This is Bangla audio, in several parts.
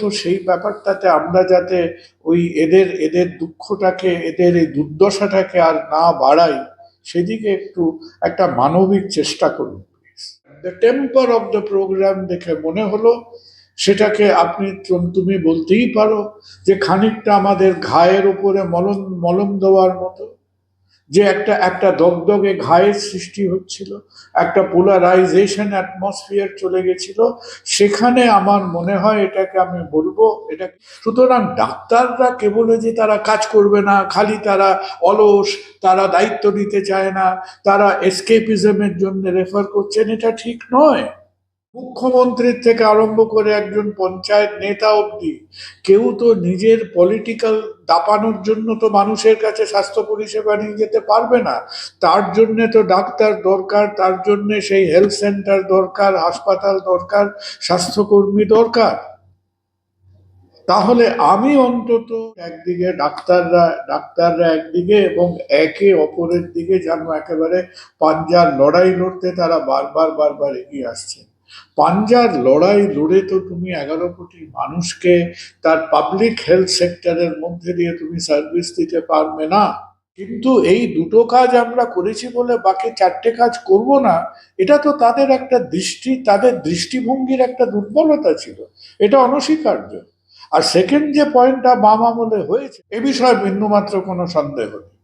অন্তত সেই ব্যাপারটাতে আমরা যাতে ওই এদের এদের দুঃখটাকে, এদের এই দুর্দশাটাকে আর না বাড়াই, সেদিকে একটু একটা মানবিক চেষ্টা করুন the temper of the programme দেখে মনে হলো, সেটাকে আপনি তুমি বলতেই পারো, যে খানিকটা আমাদের ঘায়ের উপরে মলম মলম দেওয়ার মতো। যে একটা একটা দগদগে ঘায়ের সৃষ্টি হচ্ছিল, একটা পোলারাইজেশন অ্যাটমসফিয়ার চলে গেছিল। সেখানে আমার মনে হয় এটাকে আমি বলব, এটা সুতরাং ডাক্তাররা কেবল যে তারা কাজ করবে না, খালি তারা অলস, তারা দায়িত্ব নিতে চায় না, তারা এসকেপিজমের জন্য রেফার করছেন, এটা ঠিক নয়। মুখ্যমন্ত্রীর থেকে আরম্ভ করে একজন পঞ্চায়েত নেতা অবধি, কেউ তো নিজের পলিটিক্যাল দাপানোর জন্য তো মানুষের কাছে স্বাস্থ্য পরিষেবা নিয়ে যেতে পারবে না। তার জন্যে তো ডাক্তার দরকার, তার জন্যে সেই হেলথ সেন্টার দরকার, হাসপাতাল দরকার, স্বাস্থ্যকর্মী দরকার। তাহলে আমি অন্তত একদিকে ডাক্তাররা ডাক্তাররা একদিকে এবং একে অপরের দিকে যেন একেবারে পাঞ্জার লড়াই লড়তে তারা বারবার বারবার এগিয়ে আসছে। পাঞ্জার লড়াই লড়ে তো তুমি এগারো কোটি মানুষকে তার পাবলিক হেলথ সেক্টরের মধ্যে দিয়ে তুমি সার্ভিস দিতে পারবে না। কিন্তু এই দুটো কাজ আমরা করেছি বলে বাকি চারটে কাজ করব না, এটা তো তাদের একটা দৃষ্টি, তাদের দৃষ্টিভঙ্গির একটা দুর্বলতা ছিল। এটা অনস্বীকার্য। আর সেকেন্ড যে পয়েন্টটা বাম আমলে হয়েছে, এ বিষয়ে বিন্দুমাত্র কোনো সন্দেহ নেই।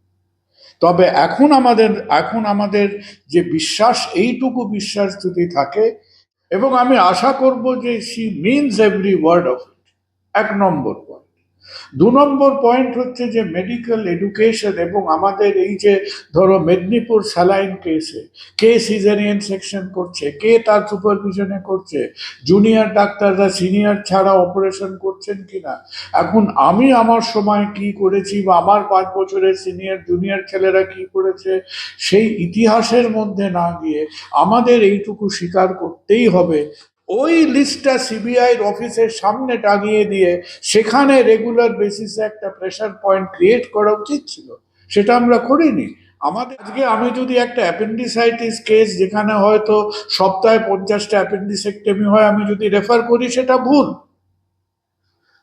তবে এখন আমাদের এখন আমাদের যে বিশ্বাস, এইটুকু বিশ্বাস যদি থাকে এবং আমি আশা করব যে she means every word of it এক নম্বর পয়েন্ট দু নম্বর পয়েন্ট হচ্ছে যে মেডিকেল এডুকেশন এবং আমাদের এই যে ধরো মেদিনীপুর স্যালাইন কেসে কে সিজারিয়ান সেকশন করছে, কে তার সুপারভিশনে করছে জুনিয়র ডাক্তাররা সিনিয়র ছাড়া অপারেশন করছেন কিনা? এখন আমি আমার সময় কি করেছি বা আমার পাঁচ বছরের সিনিয়র জুনিয়র ছেলেরা কি করেছে, সেই ইতিহাসের মধ্যে না গিয়ে আমাদের এইটুকু স্বীকার করতেই হবে ওই লিস্টটা সিবিআইয়ের অফিসের সামনে টাঙিয়ে দিয়ে সেখানে রেগুলার বেসিসে একটা প্রেশার পয়েন্ট ক্রিয়েট করা উচিত ছিল। সেটা আমরা করিনি। আমাদের আজকে আমি যদি একটা অ্যাপেন্ডিসাইটিস কেস যেখানে হয়তো সপ্তাহে পঞ্চাশটা অ্যাপেন্ডিসেক্টেমি হয়, আমি যদি রেফার করি, সেটা ভুল।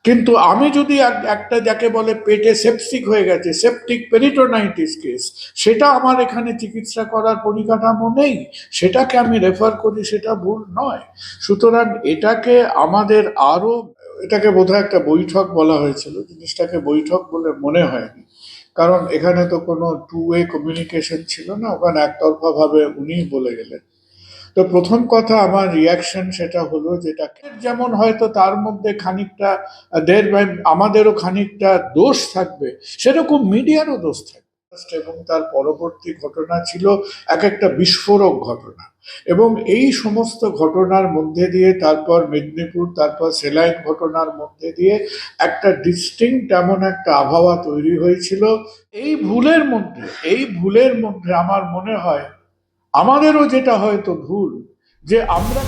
কিন্তু আমি যদি এক- একটা যাকে বলে পেটে সেপসিক হয়ে গেছে সেপটিক পেরিটোনাইটিস কেস সেটা আমার এখানে চিকিৎসা করার পরিকাঠামো নেই, সেটাকে আমি রেফার করি, সেটা ভুল নয়। সুতরাং এটাকে আমাদের আরও এটাকে বোধহয় একটা বৈঠক বলা হয়েছিল, জিনিসটাকে বৈঠক বলে মনে হয়নি। কারণ এখানে তো কোনো টু ওয়ে কমিউনিকেশন ছিল না, ওখানে একতরফা ভাবে উনিই বলে গেলেন। তো প্রথম কথা আমার রিয়াকশন সেটা হলো যেটা যেমন হয়তো তার মধ্যে খানিকটা, দেড় দের আমাদেরও খানিকটা দোষ থাকবে, সেরকম মিডিয়ারও দোষ থাকবে। এবং তার পরবর্তী ঘটনা ছিল এক একটা বিস্ফোরক ঘটনা এবং এই সমস্ত ঘটনার মধ্যে দিয়ে, তারপর মেদিনীপুর, তারপর সেলাইন ঘটনার মধ্যে দিয়ে একটা ডিস্টিংক্ট এমন একটা আবহাওয়া তৈরি হয়েছিল। এই ভুলের মধ্যে, এই ভুলের মধ্যে আমার মনে হয় আমাদেরও যেটা হয়তো ভুল যে আমরা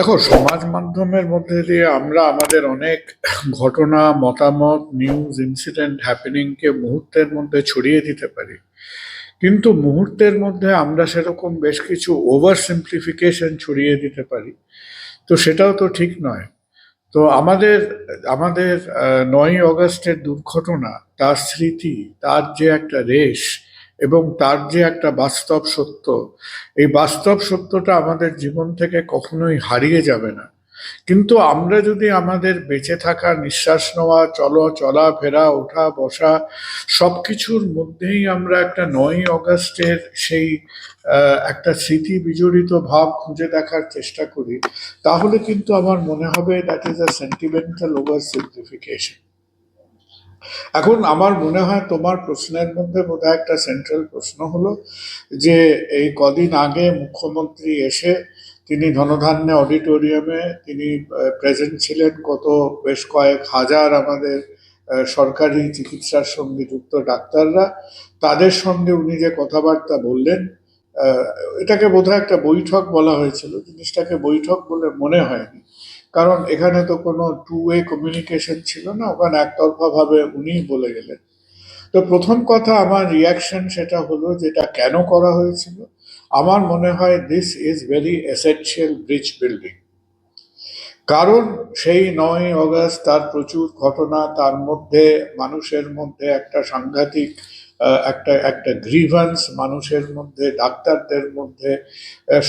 দেখো, সমাজ মাধ্যমের মধ্যে দিয়ে আমরা আমাদের অনেক ঘটনা, মতামত নিউজ ইনসিডেন্ট হ্যাপেনিংকে মুহূর্তের মধ্যে ছড়িয়ে দিতে পারি। কিন্তু মুহূর্তের মধ্যে আমরা সেরকম বেশ কিছু ওভার সিম্পলিফিকেশন ছড়িয়ে দিতে পারি। তো সেটাও তো ঠিক নয়। তো আমাদের আমাদের নয়ই অগস্টের দুর্ঘটনা, তার স্মৃতি, তার যে একটা রেশ এবং তার যে একটা বাস্তব সত্য, এই বাস্তব সত্যটা আমাদের জীবন থেকে কখনোই হারিয়ে যাবে না। কিন্তু আমরা যদি আমাদের বেঁচে থাকা, নিঃশ্বাস নেওয়া, চলো চলাফেরা ওঠা, বসা সব কিছুর মধ্যেই আমরা একটা নয়ই অগস্টের সেই একটা স্মৃতি বিজড়িত ভাব খুঁজে দেখার চেষ্টা করি, তাহলে কিন্তু আমার মনে হবে that is a sentimental oversimplification এখন আমার মনে হয় তোমার প্রশ্নের মধ্যে বোধহয় একটা সেন্ট্রাল প্রশ্ন হলো যে এই কদিন আগে মুখ্যমন্ত্রী এসে তিনি ধনধান্য অডিটোরিয়ামে তিনি প্রেজেন্ট ছিলেন কত বেশ কয়েক হাজার আমাদের সরকারি চিকিৎসার সঙ্গে যুক্ত ডাক্তাররা। তাদের সঙ্গে উনি যে কথাবার্তা বললেন এটাকে বোধহয় একটা বৈঠক বলা হয়েছিল। জিনিসটাকে বৈঠক বলে মনে হয়নি। কারণ এখানে তো কোনো টু ওয়ে কমিউনিকেশন ছিল না, ওখানে একতরফা ভাবে উনিই বলে গেলেন। তো প্রথম কথা আমার রিয়াকশন সেটা হলো যেটা কেন করা হয়েছিল? আমার মনে হয় this is very essential bridge building কারণ সেই নয় অগস্ট তার প্রচুর ঘটনা, তার মধ্যে মানুষের মধ্যে একটা সাংঘাতিক একটা একটা গ্রিভান্স মানুষের মধ্যে, ডাক্তারদের মধ্যে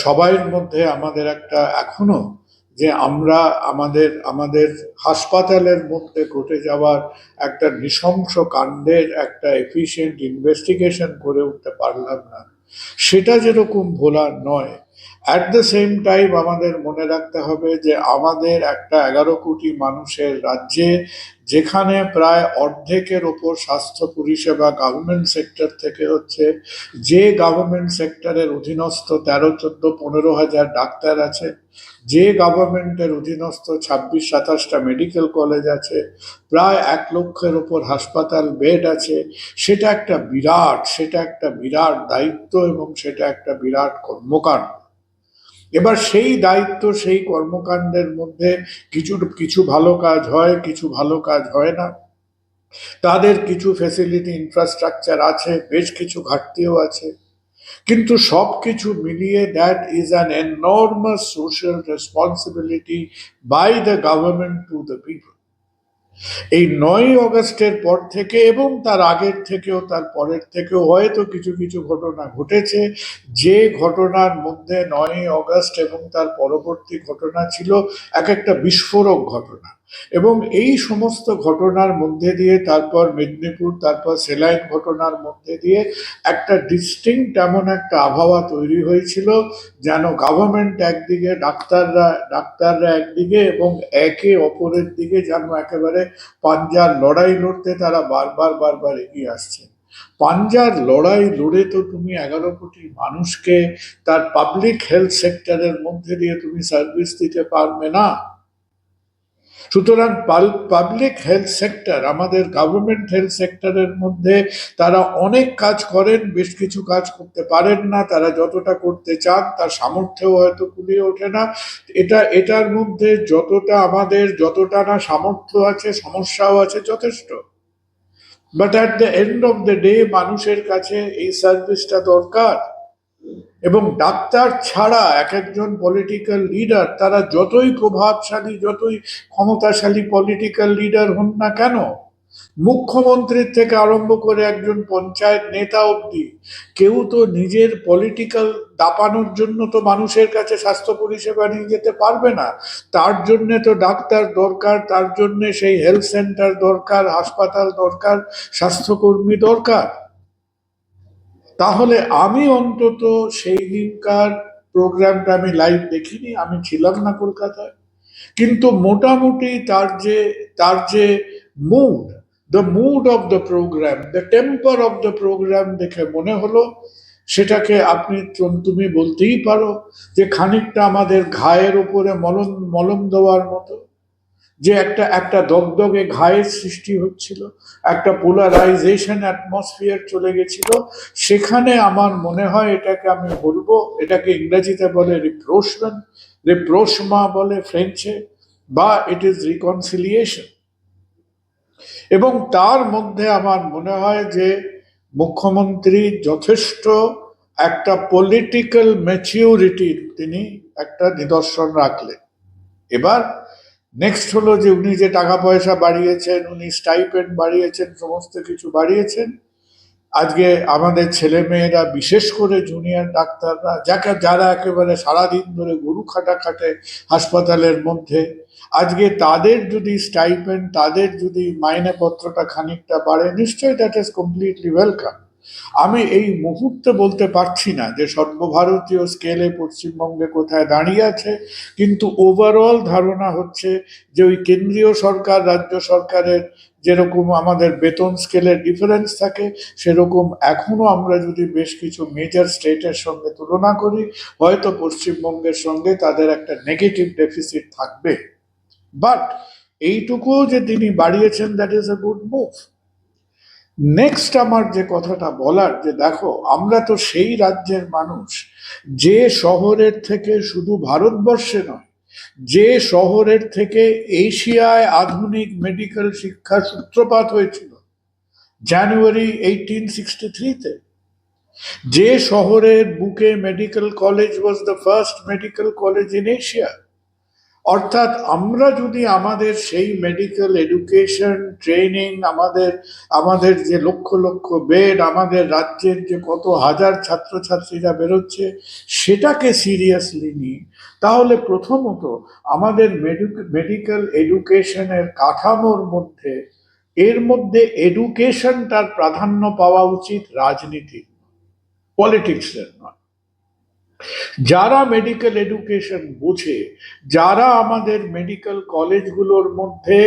সবাইয়ের মধ্যে আমাদের একটা এখনও যে আমরা আমাদের আমাদের হাসপাতালের মধ্যে ঘটে যাওয়ার একটা নৃশংস কাণ্ডের একটা এফিশিয়েন্ট ইনভেস্টিগেশন করে উঠতে পারলাম না। সেটা যেরকম ভোলার নয় অ্যাট দ্য সেম টাইম আমাদের মনে রাখতে হবে যে আমাদের একটা এগারো কোটি মানুষের রাজ্যে যেখানে প্রায় অর্ধেকের ওপর স্বাস্থ্য, পরিষেবা গভর্নমেন্ট সেক্টর থেকে হচ্ছে, যে গভর্নমেন্ট সেক্টরের অধীনস্থ তেরো, চোদ্দ, পনেরো হাজার ডাক্তার আছে যে গভর্নমেন্টের অধীনস্থ ছাব্বিশ, সাতাশটা মেডিকেল কলেজ আছে, প্রায় এক লক্ষের ওপর হাসপাতাল বেড আছে, সেটা একটা বিরাট, সেটা একটা বিরাট দায়িত্ব এবং সেটা একটা বিরাট কর্মকাণ্ড। এবার সেই দায়িত্ব, সেই কর্মকাণ্ডের মধ্যে কিছু কিছু ভালো কাজ হয়, কিছু ভালো কাজ হয় না। তাদের কিছু ফেসিলিটি ইনফ্রাস্ট্রাকচার আছে, বেশ কিছু ঘাটতিও আছে। কিন্তু সব কিছু মিলিয়ে that is an enormous social responsibility by the government to the people এই নয় অগস্টের পর থেকে এবং তার আগের থেকেও, তার পরের থেকেও হয়তো কিছু কিছু ঘটনা ঘটেছে। যে ঘটনার মধ্যে নয় অগস্ট এবং তার পরবর্তী ঘটনা ছিল এক একটা বিস্ফোরক ঘটনা। এবং এই সমস্ত ঘটনার মধ্যে দিয়ে, তারপর মেদিনীপুর, তারপর সেলাইন ঘটনার মধ্যে দিয়ে একটা ডিস্টিংক্ট এমন একটা আবহাওয়া তৈরি হয়েছিল যেন গভর্নমেন্ট একদিকে, ডাক্তাররা ডাক্তাররা একদিকে এবং একে অপরের দিকে যেন একেবারে পাঞ্জার লড়াই লড়তে তারা বারবার বারবার এগিয়ে আসছে। পাঞ্জার লড়াই লড়ে তো তুমি এগারো কোটি মানুষকে, তার পাবলিক হেলথ সেক্টরের মধ্যে দিয়ে তুমি সার্ভিস দিতে পারবে না। সুতরাং পাবলিক হেলথ সেক্টর আমাদের গভর্নমেন্ট হেলথ সেক্টরের মধ্যে তারা অনেক কাজ করেন, বেশ কিছু কাজ করতে পারেন না, তারা যতটা করতে চান তার সামর্থ্যও হয়তো কুলিয়ে ওঠে না। এটা, এটার মধ্যে যতটা আমাদের, যতটা না সামর্থ্য আছে, সমস্যাও আছে, যথেষ্ট। But at the end of the day মানুষের কাছে এই সার্ভিসটা দরকার। এবং ডাক্তার ছাড়া এক একজন পলিটিক্যাল লিডার তারা যতই প্রভাবশালী, যতই ক্ষমতাশালী পলিটিক্যাল লিডার হন না কেন, মুখ্যমন্ত্রীর থেকে আরম্ভ করে একজন পঞ্চায়েত নেতা অবধি, কেউ তো নিজের পলিটিক্যাল দাপানোর জন্য তো মানুষের কাছে স্বাস্থ্য পরিষেবা নিয়ে যেতে পারবে না। তার জন্যে তো ডাক্তার দরকার, তার জন্যে সেই হেলথ সেন্টার দরকার, হাসপাতাল দরকার, স্বাস্থ্যকর্মী দরকার। তাহলে আমি অন্তত সেই দিনকার প্রোগ্রামটা আমি লাইভ দেখিনি, আমি ছিলাম না কলকাতায়। কিন্তু মোটামুটি তার যে তার যে mood the mood of the programme the temper of the programme দেখে মনে হলো, সেটাকে আপনি তুম- বলতেই পারো যে খানিকটা আমাদের ঘায়ের উপরে মলম মলম দেওয়ার মতো। যে একটা একটা দগদগে ঘায়ের সৃষ্টি হচ্ছিল, একটা পোলারাইজেশন অ্যাটমসফিয়ার চলে গেছিল। সেখানে আমার মনে হয় এটাকে আমি বলব, এটাকে ইংরেজিতে বলে রিপ্রোশমেন্ট রিপ্রোশমা বলে ফ্রেঞ্চে বা ইট ইজ রিকনসিলিয়েশন এবং তার মধ্যে আমার মনে হয় যে মুখ্যমন্ত্রী যথেষ্ট একটা পলিটিক্যাল ম্যাচিউরিটির তিনি একটা নিদর্শন রাখলেন। এবার নেক্সট হলো যে উনি যে টাকা পয়সা বাড়িয়েছেন, উনি স্টাইপেন্ড বাড়িয়েছেন, সমস্ত কিছু বাড়িয়েছেন। আজকে আমাদের ছেলে মেয়েরা বিশেষ করে জুনিয়র ডাক্তাররা, যাকে যারা একেবারে সারাদিন ধরে গরু খাটা খাটে হাসপাতালের মধ্যে, আজকে তাদের যদি স্টাইপেন্ড তাদের যদি মাইনেপত্রটা খানিকটা বাড়ে, নিশ্চয়ই দ্যাট ইজ কমপ্লিটলি ওয়েলকাম আমি এই মুহূর্তে বলতে পারছি না যে সর্বভারতীয় স্কেলে পশ্চিমবঙ্গে কোথায় দাঁড়িয়ে আছে, কিন্তু ওভারঅল ধারণা হচ্ছে যে ওই কেন্দ্রীয় সরকার, রাজ্য সরকারের যেরকম আমাদের বেতন স্কেলের ডিফারেন্স থাকে, সেরকম এখনও আমরা যদি বেশ কিছু মেজর স্টেটের সঙ্গে তুলনা করি, হয়তো পশ্চিমবঙ্গের সঙ্গে তাদের একটা নেগেটিভ ডেফিসিট থাকবে। বাট এইটুকুও যে তিনি বাড়িয়েছেন that is a good move next আমার যে কথাটা বলার, যে দেখো, আমরা তো সেই রাজ্যের মানুষ, যে শহরের থেকে শুধু ভারতবর্ষে নয়, যে শহরের থেকে এশিয়ায় আধুনিক মেডিকেল শিক্ষার সূত্রপাত হয়েছিল জানুয়ারি এইটিন সিক্সটি থ্রিতে যে শহরের বুকে medical college was the first medical college in Asia অর্থাৎ আমরা যদি আমাদের সেই মেডিকেল এডুকেশন ট্রেনিং আমাদের আমাদের যে লক্ষ লক্ষ বেড আমাদের রাজ্যের যে কত হাজার ছাত্রছাত্রীরা বেরোচ্ছে, সেটাকে সিরিয়াসলি নিই তাহলে প্রথমত আমাদের মেডিকেল এডুকেশনের কাঠামোর মধ্যে, এর মধ্যে এডুকেশনটার প্রাধান্য পাওয়া উচিত রাজনীতির পলিটিক্সের নয়। যারা মেডিকেল এডুকেশন বোঝে, যারা আমাদের মেডিকেল কলেজগুলোর মধ্যে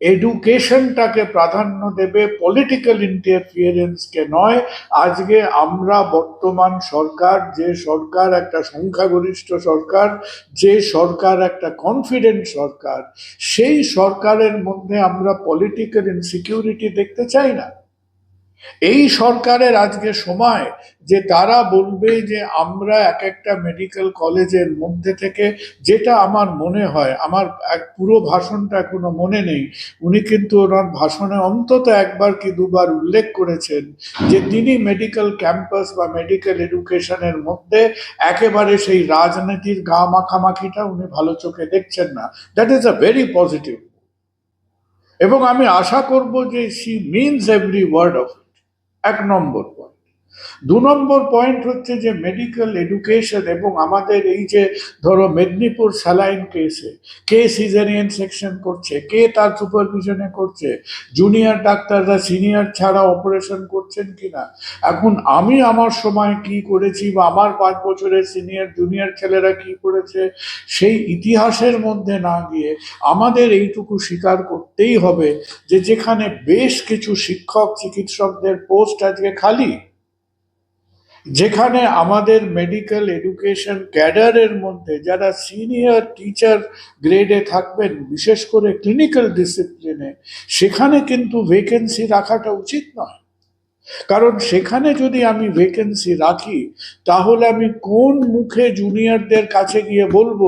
এডুকেশনটাকে প্রাধান্য দেবে পলিটিক্যাল ইন্টারফিয়ারেন্সকে নয়, আজকে আমরা বর্তমান সরকার, যে সরকার একটা সংখ্যাগরিষ্ঠ সরকার, যে সরকার একটা কনফিডেন্ট সরকার, সেই সরকারের মধ্যে আমরা পলিটিক্যাল ইনসিকিউরিটি দেখতে চাই না। এই সরকারের আজকে সময় যে তারা বলবে যে আমরা এক একটা মেডিকেল কলেজের মধ্যে থেকে যেটা আমার মনে হয়, আমার এক পুরো ভাষণটা এখনও মনে নেই, উনি কিন্তু ওনার ভাষণে অন্তত একবার কি দুবার উল্লেখ করেছেন যে তিনি মেডিকেল ক্যাম্পাস বা মেডিকেল এডুকেশনের মধ্যে একেবারে সেই রাজনীতির গা মাখামাখিটা উনি ভালো চোখে দেখছেন না। That is a very positive এবং আমি আশা করব যে she means every word of এক নম্বর পয়েন্ট দু নম্বর পয়েন্ট হচ্ছে যে মেডিকেল এডুকেশন এবং আমাদের এই যে ধরো মেদিনীপুর স্যালাইন কেসে কে সিজারিয়ান সেকশন করছে, কে তার সুপারভিশনে করছে জুনিয়র ডাক্তাররা সিনিয়র ছাড়া অপারেশন করছেন কিনা? এখন আমি আমার সময় কি করেছি বা আমার পাঁচ বছরের সিনিয়র জুনিয়র ছেলেরা কি করেছে, সেই ইতিহাসের মধ্যে না গিয়ে আমাদের এইটুকু স্বীকার করতেই হবে যে যেখানে বেশ কিছু শিক্ষক, চিকিৎসকদের পোস্ট আজকে খালি। যেখানে আমাদের মেডিকেল এডুকেশন ক্যাডারের মধ্যে যারা সিনিয়র টিচার গ্রেডে থাকবেন, বিশেষ করে ক্লিনিক্যাল ডিসিপ্লিনে সেখানে কিন্তু ভেকেন্সি রাখাটা উচিত নয়। কারণ সেখানে যদি আমি ভেকেন্সি রাখি, তাহলে আমি কোন মুখে জুনিয়রদের কাছে গিয়ে বলব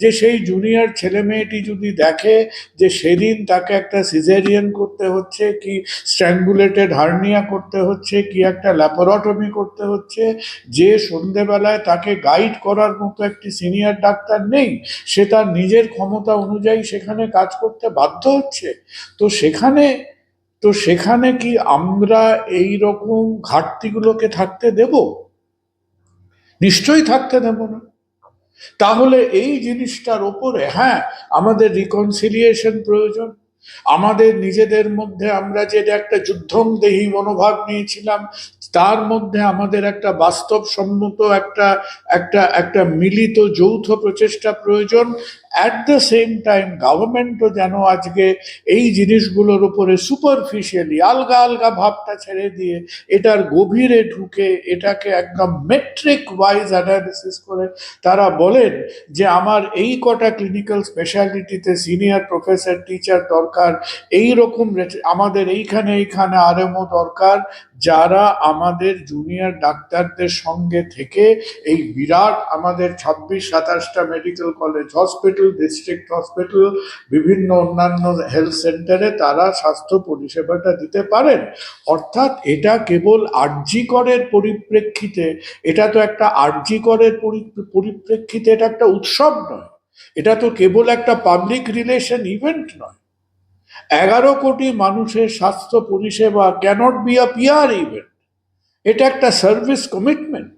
যে সেই জুনিয়র ছেলে মেয়েটি যদি দেখে যে সেদিন তাকে একটা সিজারিয়ান করতে হচ্ছে, কি স্ট্র্যাঙ্গুলেটেড হার্নিয়া করতে হচ্ছে, কি একটা ল্যাপারটমি করতে হচ্ছে, যে সন্ধেবেলায় তাকে গাইড করার মতো একটি সিনিয়র ডাক্তার নেই, সে তার নিজের ক্ষমতা অনুযায়ী সেখানে কাজ করতে বাধ্য হচ্ছে। তো সেখানে তো সেখানে কি আমরা এই রকম ঘাটতিগুলোকে থাকতে দেব? নিশ্চয়ই থাকতে দেব না। তাহলে এই জিনিসটার ওপরে হ্যাঁ আমাদের রিকনসিলিয়েশন প্রয়োজন। আমাদের নিজেদের মধ্যে আমরা যে একটা যুদ্ধংদেহী মনোভাব নিয়েছিলাম, তার মধ্যে আমাদের একটা বাস্তবসম্মত একটা একটা একটা মিলিত যৌথ প্রচেষ্টা প্রয়োজন। অ্যাট দ্য সেম টাইম গভর্নমেন্টও যেন আজকে এই জিনিসগুলোর উপরে সুপারফিশিয়ালি আলগা আলগা ভাবটা ছেড়ে দিয়ে এটার গভীরে ঢুকে এটাকে একদম মেট্রিক ওয়াইজ অ্যানালিসিস করে তারা বলেন যে আমার এই কটা ক্লিনিক্যাল স্পেশালিটিতে সিনিয়র প্রফেসর টিচার দরকার এই রকম আমাদের এইখানে এইখানে আরএমও দরকার যারা আমাদের জুনিয়র ডাক্তারদের সঙ্গে থেকে এই বিরাট আমাদের ছাব্বিশ, সাতাশটা medical college hospital district hospital বিভিন্ন অন্যান্য হেলথ সেন্টারে তারা স্বাস্থ্য পরিষেবাটা দিতে পারেন। অর্থাৎ এটা কেবল আর্যিকরের পরিপ্রেক্ষিতে, এটা তো একটা আর্যিকরের পরিপ্রেক্ষিতে এটা একটা উৎসব নয়। এটা তো কেবল একটা পাবলিক রিলেশন ইভেন্ট নয়। এগারো কোটি মানুষের স্বাস্থ্য পরিষেবা cannot be a peer event এটা একটা সার্ভিস কমিটমেন্ট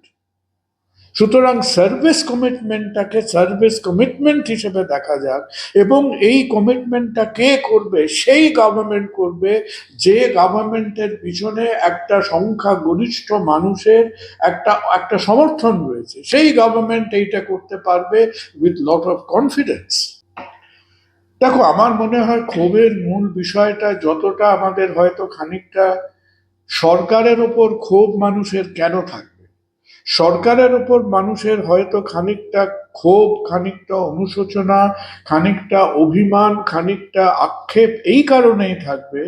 সুতরাং সার্ভিস কমিটমেন্টটাকে সার্ভিস কমিটমেন্ট হিসেবে দেখা যাক এবং এই কমিটমেন্টটা কে করবে? সেই গভর্নমেন্ট করবে যে গভর্নমেন্টের পিছনে একটা সংখ্যা গরিষ্ঠ মানুষের একটা একটা সমর্থন রয়েছে। সেই গভর্নমেন্ট এইটা করতে পারবে উইথ লট অফ কনফিডেন্স দেখো, আমার মনে হয় ক্ষোভের মূল বিষয়টা যতটা আমাদের হয়তো খানিকটা সরকারের ওপর ক্ষোভ মানুষের কেন থাকবে? সরকারের ওপর মানুষের হয়তো খানিকটা ক্ষোভ, খানিকটা অনুশোচনা, খানিকটা অভিমান, খানিকটা আক্ষেপ এই কারণেই থাকবে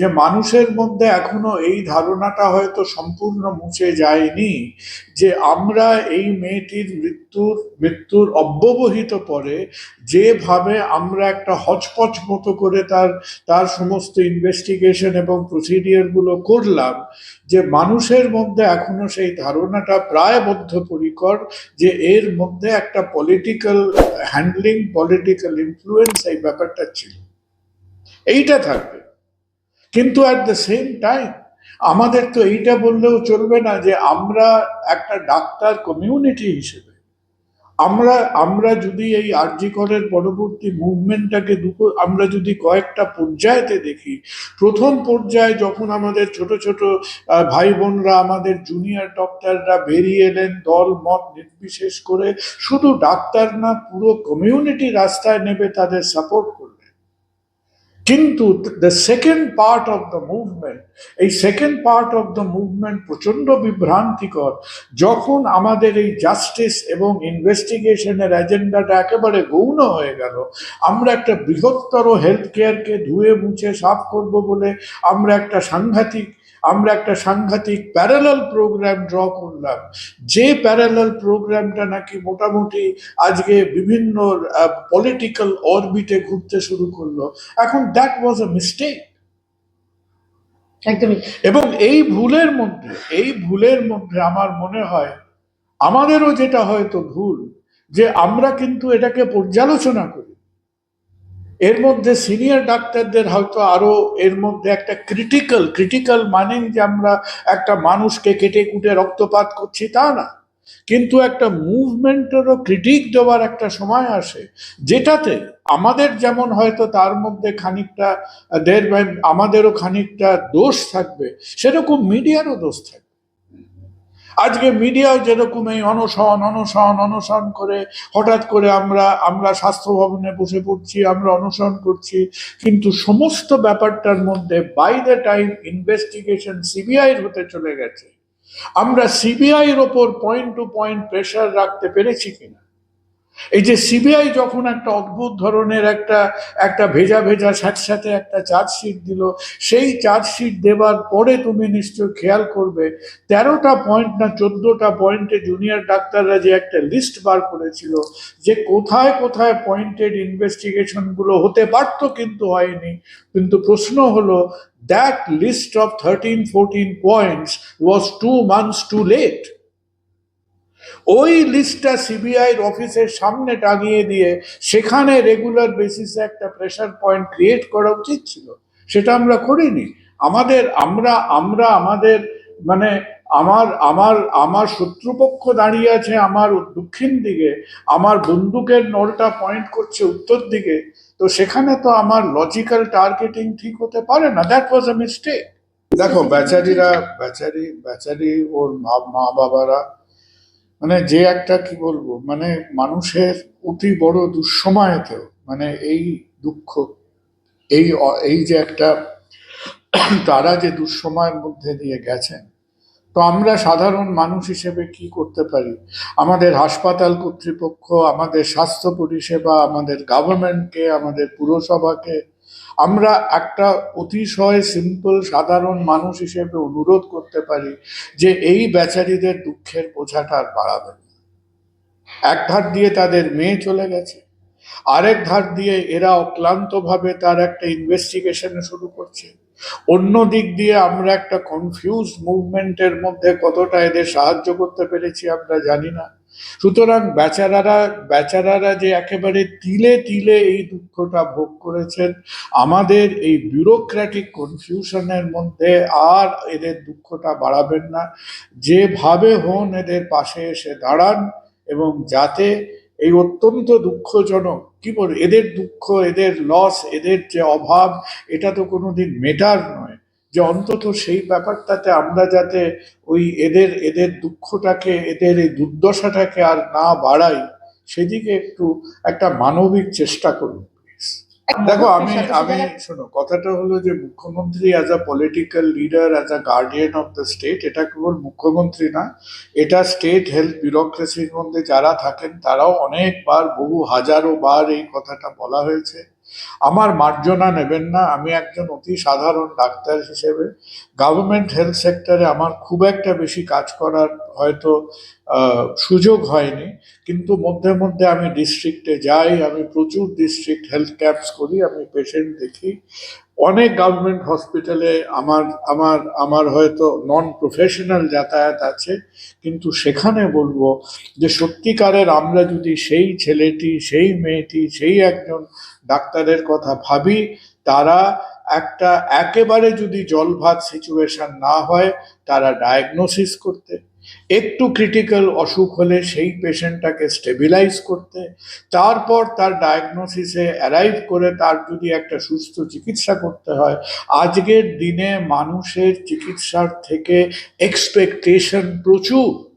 যে মানুষের মধ্যে এখনও এই ধারণাটা হয়তো সম্পূর্ণ মুছে যায়নি যে আমরা এই মেয়েটির মৃত্যুর মৃত্যুর অব্যবহিত পরে যেভাবে আমরা একটা হচপচ মতো করে তার তার সমস্ত ইনভেস্টিগেশন এবং প্রসিডিওরগুলো করলাম, যে মানুষের মধ্যে এখনও সেই ধারণাটা প্রায় বদ্ধপরিকর যে এর মধ্যে একটা পলিটিক্যাল হ্যান্ডলিং পলিটিক্যাল ইনফ্লুয়েন্স এই ব্যাপারটা ছিল। এইটা থাকবে। কিন্তু অ্যাট দ্য সেম টাইম আমাদের তো এইটা বললেও চলবে না যে আমরা একটা ডাক্তার কমিউনিটি হিসেবে, আমরা আমরা যদি এই আর্যিকরের পরবর্তী মুভমেন্টটাকে দুটো আমরা যদি কয়েকটা পর্যায়েতে দেখি, প্রথম পর্যায়ে যখন আমাদের ছোট ছোট ভাই বোনরা আমাদের জুনিয়র ডক্টররা বেরিয়ে এলেন দল মত নির্বিশেষ করে, শুধু ডাক্তার না, পুরো কমিউনিটি রাস্তায় নেবে তাদের সাপোর্ট কিন্তু the second part of the movement এই second part of the movement প্রচণ্ড বিভ্রান্তিকর। যখন আমাদের এই জাস্টিস এবং ইনভেস্টিগেশনের এজেন্ডাটা একেবারে গৌণ হয়ে গেল, আমরা একটা বৃহত্তর হেলথ কেয়ারকে ধুয়ে মুছে সাফ করব বলে আমরা একটা সাংঘাতিক আমরা একটা সাংঘাতিক প্যারালাল প্রোগ্রাম ড্র করলাম। যে প্যারালাল প্রোগ্রামটা নাকি মোটামুটি আজকে বিভিন্ন পলিটিক্যাল অরবিটে ঘুরতে শুরু করল। এখন দ্যাট ওয়াজ আ মিস্টেক একদমই। এবং এই ভুলের মধ্যে এই ভুলের মধ্যে আমার মনে হয় আমাদেরও যেটা হয়তো ভুল যে আমরা কিন্তু এটাকে পর্যালোচনা করি। এর মধ্যে সিনিয়র ডাক্তারদের হয়তো আরও এর মধ্যে একটা ক্রিটিক্যাল ক্রিটিক্যাল মানেন যে আমরা একটা মানুষকে কেটে কুটে রক্তপাত করছি তা না। কিন্তু একটা মুভমেন্টেরও ক্রিটিক দেওয়ার একটা সময় আসে, যেটাতে আমাদের যেমন হয়তো তার মধ্যে খানিকটা দের আমাদেরও খানিকটা দোষ থাকবে, সেরকম মিডিয়ারও দোষ থাকবে। আজকে মিডিয়াও যেরকম এই অনশন অনশন অনশন করে হঠাৎ করে আমরা আমরা স্বাস্থ্য ভবনে বসে পড়ছি, আমরা অনশন করছি, কিন্তু সমস্ত ব্যাপারটার মধ্যে বাই দ্য টাইম ইনভেস্টিগেশন সিবিআইয়ের হতে চলে গেছে, আমরা সিবিআইয়ের ওপর পয়েন্ট টু পয়েন্ট প্রেশার রাখতে পেরেছি কিনা? এই যে সিবিআই যখন একটা অদ্ভুত ধরনের একটা একটা ভেজা ভেজা স্যাঁতস্যাঁতে একটা চার্জশিট দিল, সেই চার্জশিট দেওয়ার পরে তুমি নিশ্চয় খেয়াল করবে, তেরোটা পয়েন্ট না চোদ্দটা পয়েন্টে জুনিয়র ডাক্তাররা যে একটা লিস্ট বার করেছিল, যে কোথায় কোথায় পয়েন্টেড ইনভেস্টিগেশনগুলো হতে পারতো কিন্তু হয়নি। কিন্তু প্রশ্ন হলো that list of thirteen fourteen points was two months too late ওই লিস্টটা সিবিআই অফিসের সামনে টাঙিয়ে দিয়ে সেখানে রেগুলার বেসিসে একটা প্রেশার পয়েন্ট ক্রিয়েট করা উচিত ছিল। সেটা আমরা করিনি। আমাদের, আমরা আমরা আমাদের মানে আমার আমার আমার শত্রুপক্ষ দাঁড়িয়ে আছে আমার দক্ষিণ দিকে, আমার বন্দুকের নলটা পয়েন্ট করছে উত্তর দিকে, তো সেখানে তো আমার লজিক্যাল টার্গেটিং ঠিক হতে পারে না। দ্যাট ওয়াজ আ মিস্টেক দেখো, বেচারিরা, বেচারি বেচারি ওর মা বাবারা মানে যে একটা কি বলব মানে মানুষের অতি বড় দুঃসময়েতেও মানে এই দুঃখ, এই এই যে একটা তারা যে দুঃসময়ের মধ্যে দিয়ে গেছেন, তো আমরা সাধারণ মানুষ হিসেবে কি করতে পারি? আমাদের হাসপাতাল কর্তৃপক্ষ, আমাদের স্বাস্থ্য পরিষেবা, আমাদের গভর্নমেন্টকে আমাদের পুরসভাকে আমরা একটা অতিশয় সিম্পল সাধারণ মানুষ হিসেবে অনুরোধ করতে পারি যে এই বেচারীদের দুঃখের বোঝাটা আর বাড়াবেন না। এক ধার দিয়ে তাদের মেয়ে চলে গেছে, আরেক ধার দিয়ে এরা অক্লান্তভাবে তার একটা ইনভেস্টিগেশন শুরু করছে অন্য দিক দিয়ে আমরা একটা কনফিউজ মুভমেন্টের মধ্যে কতটা এদের সাহায্য করতে পেরেছি আমরা জানি না সুতরাং বেচারারা বেচারারা যে একেবারে তিলে তিলে এই দুঃখটা ভোগ করেছেন, আমাদের এই বিউরোক্র্যাটিক কনফিউশনের মধ্যে আর এদের দুঃখটা বাড়াবেন না। যেভাবে হন এদের পাশে এসে দাঁড়ান এবং যাতে এই অত্যন্ত দুঃখজনক, কি বল, এদের দুঃখ, এদের লস এদের যে অভাব, এটা তো কোনোদিন মেটার নয়। যে অন্তত সেই ব্যাপারটাতে আমরা যাতে ওই এদের এদের দুঃখটাকে এদের এই দুর্দশাটাকে আর না বাড়াই সেদিকে একটু একটা মানবিক চেষ্টা করুন দেখো আমি আমি শোনো কথাটা হলো যে মুখ্যমন্ত্রী as a political leader as a guardian of the state এটা কেবল মুখ্যমন্ত্রী না এটা স্টেট হেলথ বিউরোক্রেসির মধ্যে যারা থাকেন তারাও অনেকবার বহু হাজারো বার এই কথাটা বলা হয়েছে। আমার মার্জনা নেবেন না, আমি একজন অতি সাধারণ ডাক্তার হিসেবে। গভর্নমেন্ট হেলথ সেক্টরে আমার খুব একটা বেশি কাজ করার হয়তো সুযোগ হয়নি। কিন্তু মধ্যে মধ্যে আমি ডিস্ট্রিক্টে যাই, আমি প্রচুর ডিস্ট্রিক্ট হেলথ ক্যাম্পস করি, আমি পেশেন্ট দেখি। অনেক গভর্নমেন্ট হসপিটালে আমার আমার আমার হয়তো নন প্রফেশনাল যাতায়াত আছে, কিন্তু সেখানে বলব যে সত্যিকারের আমরা যদি সেই ছেলেটি, সেই মেয়েটি, সেই একজন ডাক্তারের কথা ভাবি, তারা একটা একেবারে যদি জলভাত সিচুয়েশন না হয়, তারা ডায়াগনোসিস করতে। একটু ক্রিটিক্যাল অসুখ হলে সেই পেশেন্টটাকে স্টেবিলাইজ করতে। তারপর তার ডায়াগনোসিসে অ্যারাইভ করে তার যদি একটা সুস্থ চিকিৎসা করতে হয়, আজকের দিনে মানুষের চিকিৎসার থেকে এক্সপেকটেশন প্রচুর।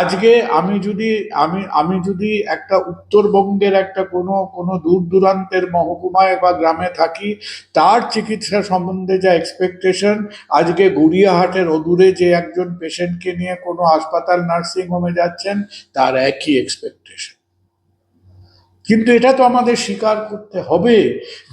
আজকে আমি যদি, আমি আমি যদি একটা উত্তরবঙ্গের একটা কোনো কোনো দূর দূরান্তের মহকুমায় বা গ্রামে থাকি, তার চিকিৎসা সম্বন্ধে যা এক্সপেকটেশন আজকে গড়িয়াহাটের অদূরে যে একজন পেশেন্টকে নিয়ে কোনো হাসপাতাল নার্সিং হোমে যাচ্ছেন, তার একই এক্সপেকটেশন কিন্তু এটা তো আমাদের স্বীকার করতে হবে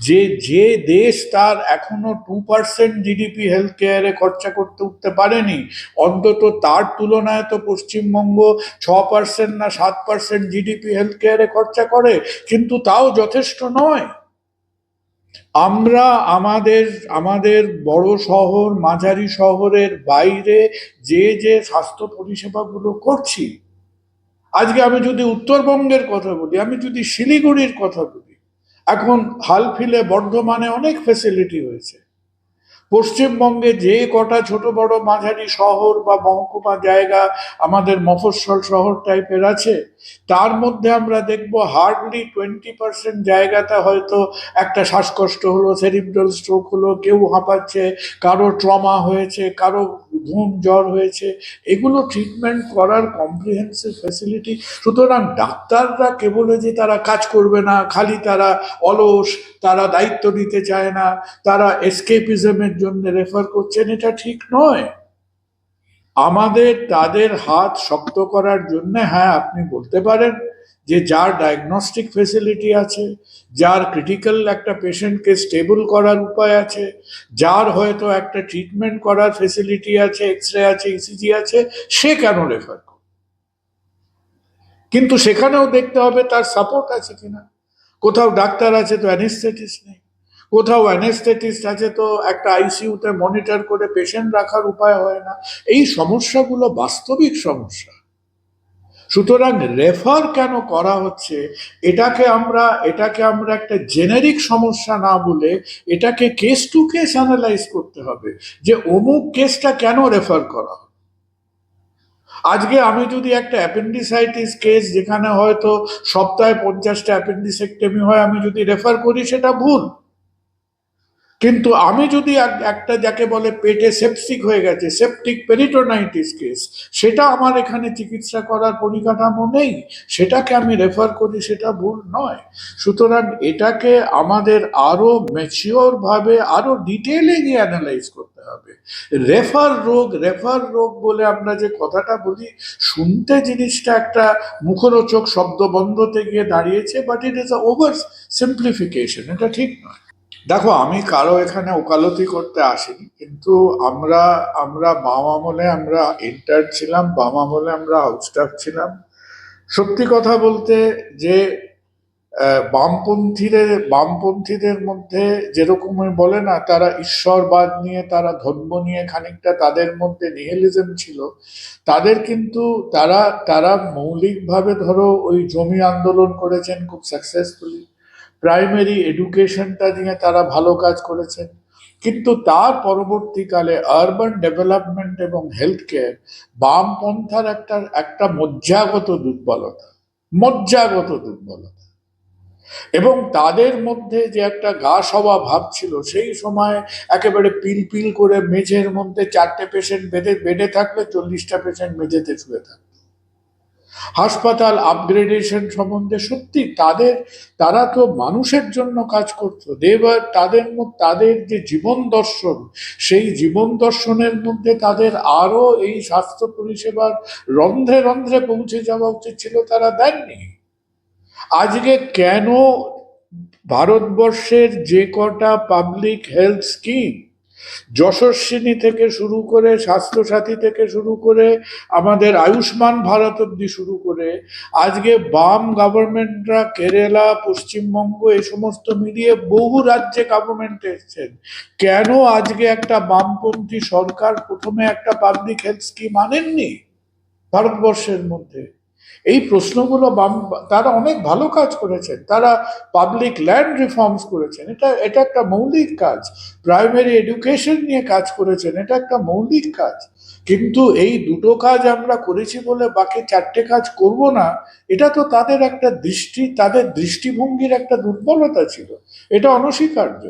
যে যে দেশ তার এখনও টু পার্সেন্ট জিডিপি হেলথ কেয়ারে খরচা করতে উঠতে পারেনি, অন্তত তার তুলনায় তো পশ্চিমবঙ্গ ছ পার্সেন্ট না সাত পার্সেন্ট জিডিপি হেলথ কেয়ারে খরচা করে, কিন্তু তাও যথেষ্ট নয়। আমরা আমাদের আমাদের বড় শহর, মাঝারি শহরের বাইরে যে যে স্বাস্থ্য পরিষেবাগুলো করছি আজকে আমি যদি উত্তরবঙ্গের কথা বলি, আমি যদি শিলিগুড়ির কথা বলি, এখন হালফিলে বর্ধমানে অনেক ফেসিলিটি হয়েছে। পশ্চিমবঙ্গে যে কটা ছোট বড় মাঝারি শহর বা মহকুমা জায়গা আমাদের মফস্বল শহর টাইপের আছে তার মধ্যে আমরা দেখব হার্ডলি টোয়েন্টি পার্সেন্ট জায়গাতে হয়তো একটা শ্বাসকষ্ট হলো সেরিব্রাল স্ট্রোক হলো, কেউ হাঁপাচ্ছে, কারও ট্রমা হয়েছে, কারও ঘুম জ্বর হয়েছে। এগুলো ট্রিটমেন্ট করার কম্প্রিহেন্সিভ ফ্যাসিলিটি সুতরাং ডাক্তাররা কেবল যে তারা কাজ করবে না, খালি তারা অলস, তারা দায়িত্ব নিতে চায় না, তারা এসকেপিজমের জন্য রেফার করছেন, এটা ঠিক নয়। আমাদের তাদের হাত শক্ত করার জন্য হ্যাঁ আপনি বলতে পারেন যে যার ডায়াগনস্টিক ফেসিলিটি আছে, যার ক্রিটিক্যাল একটা পেশেন্টকে স্টেবল করার উপায় আছে, যার হয়তো একটা ট্রিটমেন্ট করার ফেসিলিটি আছে এক্স রে আছে ইসিজি আছে, সে কেন রেফার করে কিন্তু সেখানেও দেখতে হবে তার সাপোর্ট আছে কিনা। কোথাও ডাক্তার আছে তো অ্যানেস্থেটিস্ট নেই। কোথাও অ্যানেস্থেটিস্ট আছে তো একটা আইসিইউতে মনিটর করে পেশেন্ট রাখার উপায় হয় না। এই সমস্যাগুলো বাস্তবিক সমস্যা। সুতরাং রেফার কেন করা হচ্ছে? এটাকে আমরা এটাকে আমরা একটা জেনেরিক সমস্যা না বলে এটাকে কেস টু কেস অ্যানালাইজ করতে হবে যে অমুক কেসটা কেন রেফার করা আজকে আমি যদি একটা অ্যাপেন্ডিসাইটিস কেস যেখানে হয়তো সপ্তাহে পঞ্চাশটা অ্যাপেন্ডিসেক্টমি হয়, আমি যদি রেফার করি সেটা ভুল। কিন্তু আমি যদি এক- একটা যাকে বলে পেটে সেপসিক হয়ে গেছে সেপটিক পেরিটোনাইটিস কেস সেটা আমার এখানে চিকিৎসা করার পরিকাঠামো নেই, সেটাকে আমি রেফার করি, সেটা ভুল নয়। সুতরাং এটাকে আমাদের আরও ম্যাচিওর আরও আরও ডিটেলে গিয়ে অ্যানালাইজ করতে হবে। রেফার রোগ রেফার রোগ বলে আমরা যে কথাটা বলি, শুনতে জিনিসটা একটা মুখরোচক শব্দবন্ধতে গিয়ে দাঁড়িয়েছে but it is a oversimplification এটা ঠিক নয়। দেখো, আমি কারও এখানে ওকালতি করতে আসিনি, কিন্তু আমরা আমরা বাম আমলে আমরা ইন্টার ছিলাম, বাম আমলে আমরা হাউস স্টাফ ছিলাম। সত্যি কথা বলতে যে বামপন্থীদের বামপন্থীদের মধ্যে যেরকম বলে না, তারা ঈশ্বরবাদ নিয়ে, তারা ধর্ম নিয়ে খানিকটা তাদের মধ্যে নিহেলিজম ছিল, তাদের কিন্তু তারা তারা মৌলিকভাবে ধরো ওই জমি আন্দোলন করেছেন খুব সাকসেসফুলি প্রাইমারি এডুকেশনটা নিয়ে তারা ভালো কাজ করেছেন কিন্তু তার পরবর্তীকালে আরবান ডেভেলপমেন্ট এবং হেলথ কেয়ার বামপন্থার একটা একটা মজ্জাগত দুর্বলতা মজ্জাগত দুর্বলতা। এবং তাদের মধ্যে যে একটা গা সবা ভাব ছিল, সেই সময় একেবারে পিল পিল করে মেঝের মধ্যে চারটে পেশেন্ট বেঁধে বেডে থাকলে চল্লিশটা পেশেন্ট মেঝেতে শুয়ে থাকতো। হাসপাতাল আপগ্রেডেশন সম্বন্ধে সত্যি তাদের, তারা তো মানুষের জন্য কাজ করতো। দেবার তাদের তাদের যে জীবন দর্শন, সেই জীবন দর্শনের মধ্যে তাদের আরও এই স্বাস্থ্য পরিষেবার রন্ধ্রে রন্ধ্রে পৌঁছে যাওয়া উচিত ছিল তারা দেননি। আজকে কেন ভারতবর্ষের যে কটা পাবলিক হেলথ স্কিম যশস্বিনী থেকে শুরু করে স্বাস্থ্যসাথী থেকে শুরু করে আমাদের আয়ুষ্মান ভারত অব্দি শুরু করে আজকে বাম গভর্নমেন্টরা, কেরালা, পশ্চিমবঙ্গ, এই সমস্ত মিলিয়ে বহু রাজ্যে গভর্নমেন্ট এসছেন। কেন আজকে একটা বামপন্থী সরকার প্রথমে একটা পাবলিক হেলথ স্কিম আনেননি? ভারতবর্ষের মধ্যে। এই প্রশ্নগুলো বাম তারা অনেক ভালো কাজ করেছেন। তারা পাবলিক ল্যান্ড রিফর্মস করেছেন। এটা এটা একটা মৌলিক কাজ। প্রাইমারি এডুকেশন নিয়ে কাজ করেছেন। এটা একটা মৌলিক কাজ। কিন্তু এই দুটো কাজ আমরা করেছি বলে বাকি চারটে কাজ করব না, এটা তো তাদের একটা দৃষ্টি, তাদের দৃষ্টিভঙ্গির একটা দুর্বলতা ছিল। এটা অনস্বীকার্য।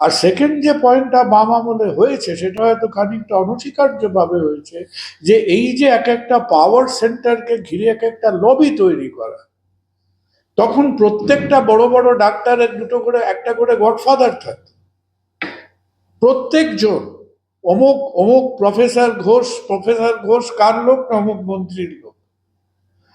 আর সেকেন্ড যে পয়েন্টটা বাম আমলে হয়েছে, সেটা হয়তো খানিকটা অনস্বীকার্যভাবে হয়েছে, যে এই যে এক একটা পাওয়ার সেন্টারকে ঘিরে এক একটা লবি তৈরি করা, তখন প্রত্যেকটা বড় বড় ডাক্তারের দুটো করে, একটা করে গডফাদার থাকতো। প্রত্যেকজন, অমুক অমুক প্রফেসর ঘোষ প্রফেসর ঘোষ, কার লোক না অমুক মন্ত্রীর লোক?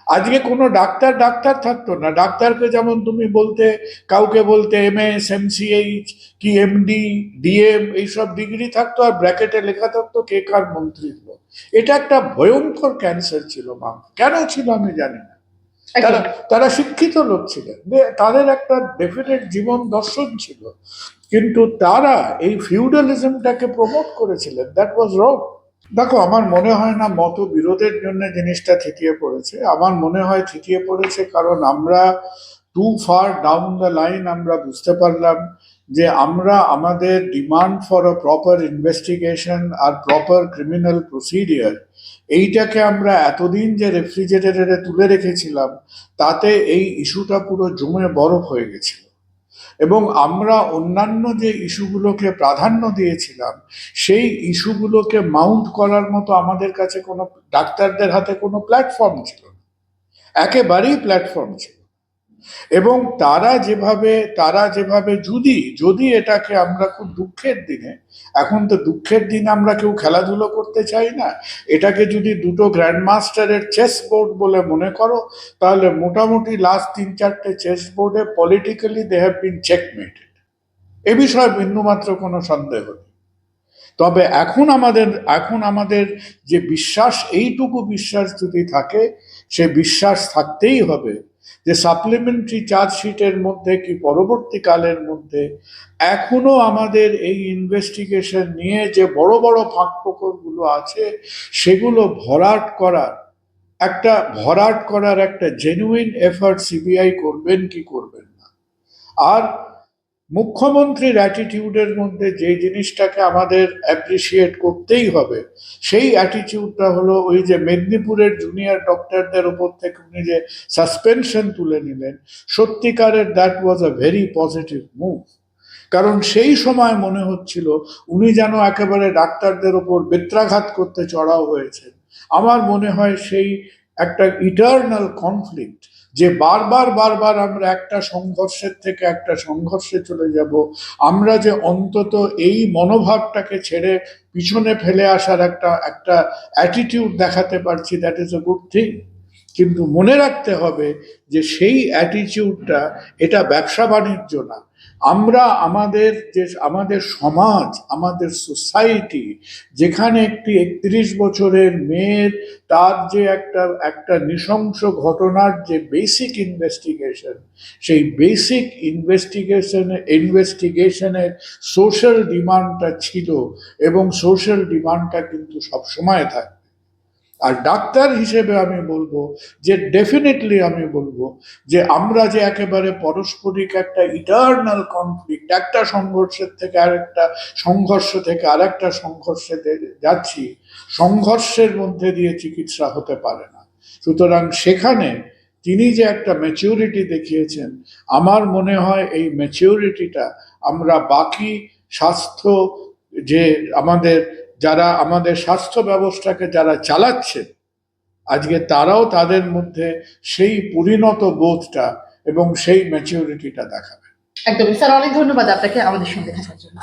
আজকে কোনো ডাক্তার ডাক্তার থাকতো না। ডাক্তারকে যেমন তুমি বলতে কাউকে বলতে এম এস এমসিএইচ কি এমডি ডিএম এইসব ডিগ্রি থাকতো আর ব্র্যাকেটে লেখা থাকতো কে কার মন্ত্রী লোক এটা একটা ভয়ঙ্কর ক্যান্সার ছিল মা। কেন ছিল আমি জানি না। তারা তারা শিক্ষিত লোক ছিলেন তাদের একটা ডেফিনেট জীবন দর্শন ছিল। কিন্তু তারা এই ফিউডালিজমটাকে প্রমোট করেছিলেন। দ্যাট ওয়াজ রং দেখো, আমার মনে হয় না মত বিরোধের জন্য জিনিসটা থিতিয়ে পড়েছে। আমার মনে হয় থিতিয়ে পড়েছে কারণ আমরা too far down the line আমরা বুঝতে পারলাম যে আমরা আমাদের demand for a proper investigation R proper criminal procedure এইটাকে আমরা এতদিন যে রেফ্রিজারেটরে তুলে রেখেছিলাম, তাতে এই ইস্যুটা পুরো জমে বরফ হয়ে গেছিল। এবং আমরা অন্যান্য যে ইস্যুগুলোকে প্রাধান্য দিয়েছিলাম, সেই ইস্যুগুলোকে মাউন্ট করার মতো আমাদের কাছে কোনো ডাক্তারদের হাতে কোনো প্ল্যাটফর্ম ছিল না। একেবারেই প্ল্যাটফর্ম ছিল এবং তারা যেভাবে তারা যেভাবে যদি যদি এটাকে আমরা খুব দুঃখের দিনে, এখন তো দুঃখের দিনে আমরা কেউ খেলাধুলো করতে চাই না। এটাকে যদি দুটো গ্র্যান্ডমাস্টারের চেস বোর্ড বলে মনে করো, তাহলে মোটামুটি লাস্ট তিন চারটে চেস বোর্ডে পলিটিক্যালি দে হ্যাভ বিন চেকমেটেড এ বিষয়ে বিন্দুমাত্র কোনো সন্দেহ নেই। তবে এখন আমাদের এখন আমাদের যে বিশ্বাস, এইটুকু বিশ্বাস যদি থাকে, সে বিশ্বাস থাকতেই হবে। যে সাপ্লিমেন্টারি চার্জশিটের মধ্যে কি পরবর্তীকালের মধ্যে এখনও আমাদের এই ইনভেস্টিগেশন নিয়ে যে বড় বড় ফাঁকগুলো আছে, সেগুলো ভরাট করার, একটা ভরাট করার একটা জেনুইন এফার্ট সিবিআই করবেন কি করবেন না। আর মুখ্যমন্ত্রীর অ্যাটিটিউডের মধ্যে যে জিনিসটাকে আমাদের অ্যাপ্রিসিয়েট করতেই হবে, সেই অ্যাটিটিউডটা হলো ওই যে মেদিনীপুরের জুনিয়র ডক্টরদের উপর থেকে উনি যে সাসপেনশন তুলে নিলেন, সত্যিকারের that was a very positive move কারণ সেই সময় মনে হচ্ছিল উনি যেন একেবারে ডাক্তারদের ওপর বেত্রাঘাত করতে চড়াও হয়েছেন। আমার মনে হয় সেই একটা ইটার্নাল কনফ্লিক্ট যে বারবার বারবার আমরা একটা সংঘর্ষের থেকে একটা সংঘর্ষে চলে যাব, আমরা যে অন্তত এই মনোভাবটাকে ছেড়ে পিছনে ফেলে আসার একটা একটা অ্যাটিটিউড দেখাতে পারছি that is a good thing কিন্তু মনে রাখতে হবে যে সেই অ্যাটিটিউডটা এটা ব্যবসা বাণিজ্য না। আমরা আমাদের যে, আমাদের সমাজ, আমাদের সোসাইটি, যেখানে একটি একত্রিশ বছরের মেয়ের তার যে একটা একটা নৃশংস ঘটনার যে বেসিক ইনভেস্টিগেশন সেই বেসিক ইনভেস্টিগেশন ইনভেস্টিগেশনের সোশ্যাল ডিমান্ডটা ছিল এবং সোশ্যাল ডিমান্ডটা কিন্তু সবসময় থাকে আর ডাক্তার হিসেবে আমি বলব যে ডেফিনেটলি আমি বলব যে আমরা যে একেবারে পারস্পরিক একটা ইটার্নাল কনফ্লিক্ট একটা সংঘর্ষের থেকে আরেকটা সংঘর্ষ থেকে আরেকটা সংঘর্ষে যাচ্ছি, সংঘর্ষের মধ্যে দিয়ে চিকিৎসা হতে পারে না। সুতরাং সেখানে তিনি যে একটা ম্যাচিউরিটি দেখিয়েছেন, আমার মনে হয় এই ম্যাচিউরিটিটা আমরা বাকি স্বাস্থ্য যে আমাদের যারা আমাদের স্বাস্থ্য ব্যবস্থাকে যারা চালাচ্ছে, আজকে তারাও তাদের মধ্যে সেই পরিণত বোধটা এবং সেই ম্যাচিউরিটিটা দেখাবে। একদম স্যার, অনেক ধন্যবাদ আপনাকে আমাদের সঙ্গে থাকার জন্য।